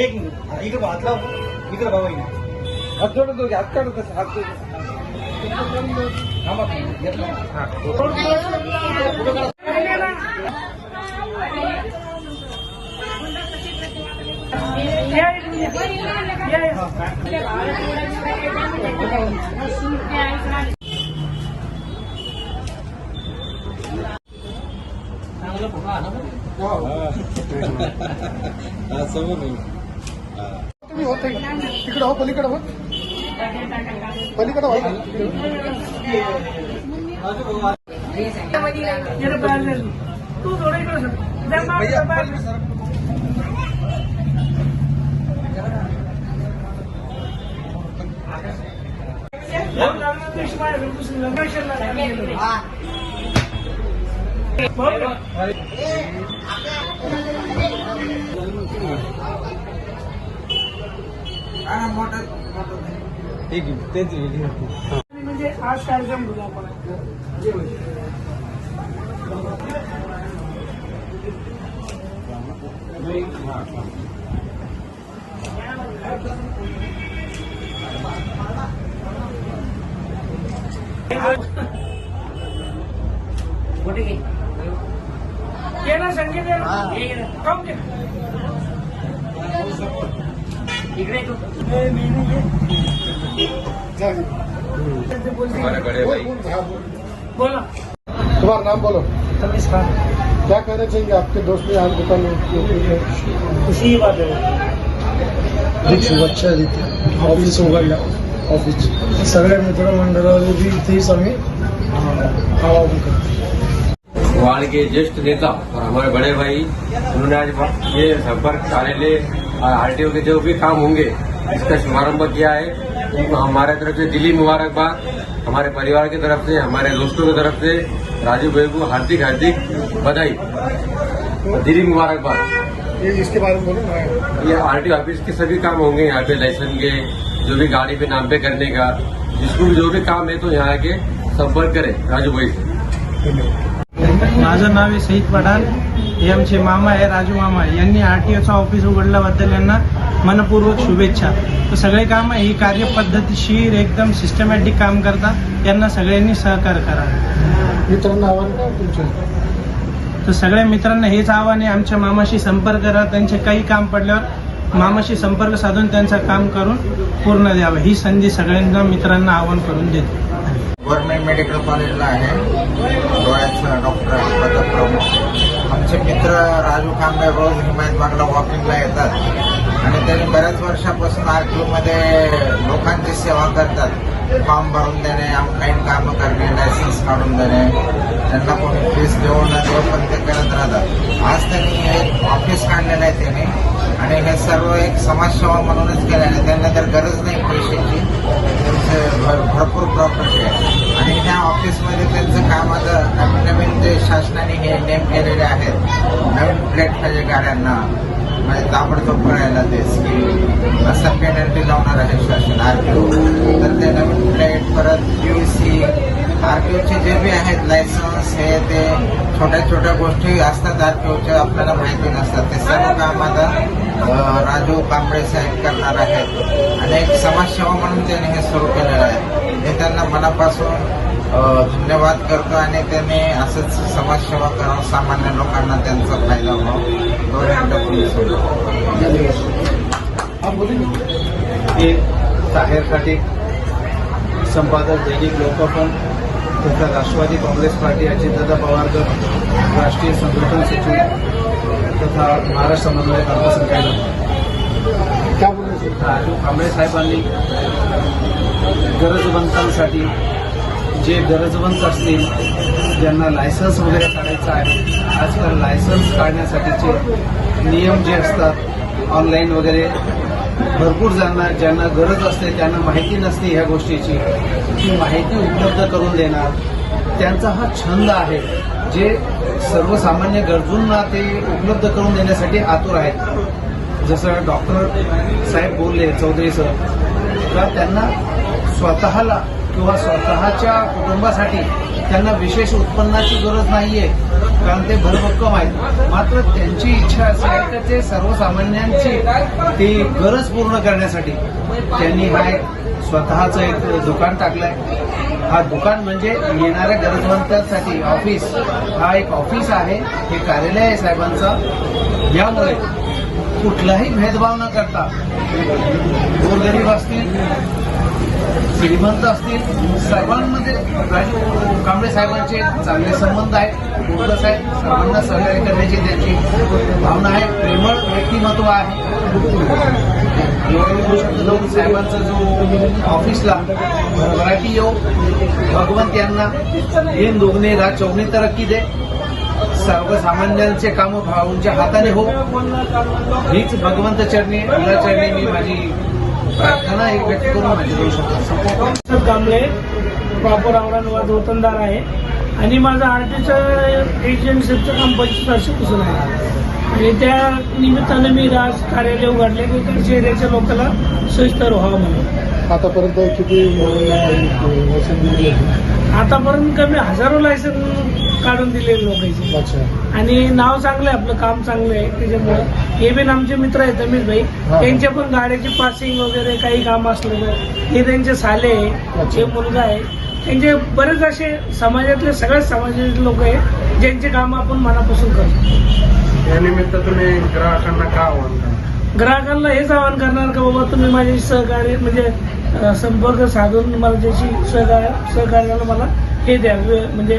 एक मिनिट. इकडे हात लाव. इकडे बाबा हात जोडत दोघे हात काढत तसं, हात जोडत थांबा, घेतला. हा. हा, समोर नाही. तुम्ही होते तिकडं हो पलीकडं हो पलीकडं होत भैया, पलीकडे सर. एक मिनिट, तेच म्हणजे आज कार्यक्रम घेऊ आपण? ये ना संगीत ये ना. काहून घे. ए, मी नाही ये. जाओ. ते बोलते. हमारे बड़े बोल, भाई बोल, हाँ, बोल. बोला तुम्हारा नाम बोलो तमीज खान क्या कहना चाहिए आपके दोस्त ने आज दुकान में उपयोग की है? खुशी की बात है अधिक शुभेच्छा देते ऑफिस उघडल्या ऑफिस सगळ्या मित्रमंडळाला बी इथेच आम्ही आवाहन करतो वार्ड के ज्येष्ठ नेता और हमारे बड़े भाई उन्होंने आज ये संपर्क कार्यालय आरटीओ के जो भी काम होंगे इसका शुभारंभ किया है। उनको हमारे तरफ़ से दिली मुबारकबाद। हमारे परिवार की तरफ़ से हमारे दोस्तों की तरफ़ से राजू भाई को हार्दिक हार्दिक बधाई। और दिली मुबारकबाद। इसके बारे में बोलो। ये आरटीओ ऑफ़िस के सभी काम होंगे यहाँ पे लाइसेंस के जो भी गाड़ी पे नाम पे करने का जिसको भी जो भी काम है तो यहाँ आके संपर्क करें राजू भाई से। माझं नाव आहे सईद पठाण. हे आमचे मामा आहे राजू मामा यांनी आरटीओचं ऑफिस उघडल्याबद्दल यांना मनपूर्वक शुभेच्छा. तर सगळे काम ही कार्यपद्धतीशीर एकदम सिस्टमॅटिक काम करतात यांना सगळ्यांनी सहकार्य करा. मित्रांना आव्हान का तुमचं? तर सगळ्या मित्रांना हेच आव्हान आहे आमच्या मामाशी संपर्क करा. त्यांचे काही काम पडल्यावर मामाशी संपर्क साधून त्यांचं काम करून पूर्ण द्यावं. ही संधी सगळ्यांना मित्रांना आवाहन करून देतो. गव्हर्नमेंट मेडिकल कॉलेजला आहे. डोळ्याचं डॉक्टर आहे पदप्रमुख आमचे मित्र राजू खांबे रोज हिमायत बागला वॉकिंगला येतात. आणि त्यांनी बऱ्याच वर्षापासून आरमध्ये लोकांची सेवा करतात. फॉर्म भरून देणे ऑनलाईन कामं करणे लायसन्स काढून देणे. त्यांना कोणी फीस देऊ न देऊ पण ते करत राहतात. आज त्यांनी एक ऑफिस काढलेलं आहे त्यांनी. आणि हे सर्व एक समाजसेवा म्हणूनच केलं आणि त्यांना तर गरज नाही पैशाची. त्यांचं भरपूर प्रॉपर्टी आहे. आणि ह्या ऑफिसमध्ये त्यांचं काम आता नवीन नवीन जे शासनाने हे नेम केलेले आहेत नवीन फ्लॅट पाहिजे गाड्यांना म्हणजे ताबडतोब करायला ते स्कीम असं पेनल्टी लावणार आहे शासन आरटीओ तर ते नवीन फ्लॅट परत यू सी आरटीओचे जे बी आहेत लायसन्स हे ते छोट्या छोट्या गोष्टी असतात आरटीओच्या आपल्याला माहिती नसतात. ते सर्व काम आता राजू कांबळे साहेब करणार आहेत. आणि एक समाजसेवा म्हणून त्यांनी हे सुरू केलेलं आहे. हे त्यांना मनापासून धन्यवाद करतो आणि त्यांनी असंच समाजसेवा करावं सामान्य लोकांना त्यांचा फायदा व्हावा. दोन मिनिटं हे संपादक दैनिक लोकपण तथा राष्ट्रवादी काँग्रेस पार्टी अजितदादा पवार गट राष्ट्रीय संघटन सचिव तथा महाराष्ट्र समन्वय अल्पसंख्याक कांबळे साहेबांनी गरजवंतांसाठी जे गरजवंत असतील ज्यांना लायसन्स वगैरे काढायचं आहे आजकाल लायसन्स काढण्यासाठीचे नियम जे असतात ऑनलाईन वगैरे भरपूर जणांना ज्यांना गरज असते त्यांना माहिती नसते ह्या गोष्टीची ती माहिती उपलब्ध करून देणार. त्यांचा हा छंद आहे जे सर्वसामान्य गरजूंना ते उपलब्ध करून देण्यासाठी आतुर आहेत. जसं डॉक्टर साहेब बोलले चौधरी सर तर त्यांना स्वतःला किंवा स्वतःच्या कुटुंबासाठी त्यांना विशेष उत्पन्नाची गरज नाहीये. कारण ते भरभक्कम आहेत. मात्र त्यांची इच्छा अशी आहे का ते सर्वसामान्यांची ती गरज पूर्ण करण्यासाठी. त्यांनी हा एक स्वतःचं एक दुकान टाकलंय. हा दुकान म्हणजे येणाऱ्या गरजवंतांसाठी ऑफिस. हा एक ऑफिस आहे हे कार्यालय आहे साहेबांचं. यामुळे कुठलाही भेदभाव न करता गोरगरीब असतील श्रीमंत असतील सर्वांमध्ये राजू कांबळे साहेबांचे चांगले संबंध आहेत बोलस आहेत. सर्वांना सहकार्य करण्याची त्यांची भावना आहे. प्रेमळ व्यक्तिमत्व आहे. एवढं साहेबांचा जो ऑफिसला मराठी येऊ भगवंत यांना दिन दोघने राज चौगणी तरक्की दे. सर्वसामान्यांचे कामं भाऊंच्या हाताने हो. हीच भगवंत चरणी चरणी मी माझी प्रार्थना एक व्यक्त करून माझी करू शकतो. कांबळे प्रॉपर औरंगाबाद वतनदार आहे. आणि माझं आरटीचं एजन्सीचं काम पंचवीस वर्षापासून आहे आणि त्या निमित्तानं मी राज कार्यालय उघडले. की इकडच्या एरियाच्या लोकांना सोयीस्कर व्हावं म्हणून. आतापर्यंत किती आतापर्यंत कमी हजारो लायसन काढून दिलेले लोकांचे अच्छा. आणि नाव चांगलं आहे आपलं काम चांगलं आहे त्याच्यामुळं हे बिन आमचे मित्र आहेत अमित भाई. हा. त्यांच्या पण गाड्याची पासिंग वगैरे काही काम असलं तर हे त्यांचे साले आहे. अच्छा. हे मुलगा आहे. त्यांचे बरेच असे समाजातले सगळ्याच समाजातले लोक आहे ज्यांचे काम आपण मनापासून करतो. या निमित्त तुम्ही ग्राहकांना का आव्हान करा ग्राहकांना हेच आवाहन करणार का बाबा तुम्ही माझे सहकार्य म्हणजे अं, संपर्क साधून मला त्याची सहकार्य सहकार्याला मला हे द्या वे- म्हणजे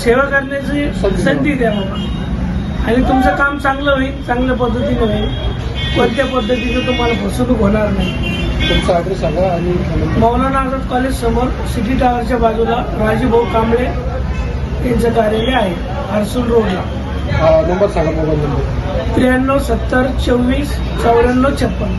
सेवा करण्याची संधी द्या बाबा. आणि तुमचं काम चांगलं होईल चांगल्या पद्धतीने होईल. कोणत्या पद्धतीचं तुम्हाला फसवणूक होणार नाही. तुमचा ॲड्रेस सांगा आणि मौलाना आझाद कॉलेज समोर सिटी टावरच्या बाजूला राजीभाऊ कांबळे यांचं कार्यालय आहे हर्सुल रोडला. नंबर सांगा मोबाईल नंबर. त्र्याण्णव सत्तर चोवीस चौऱ्याण्णव छप्पन.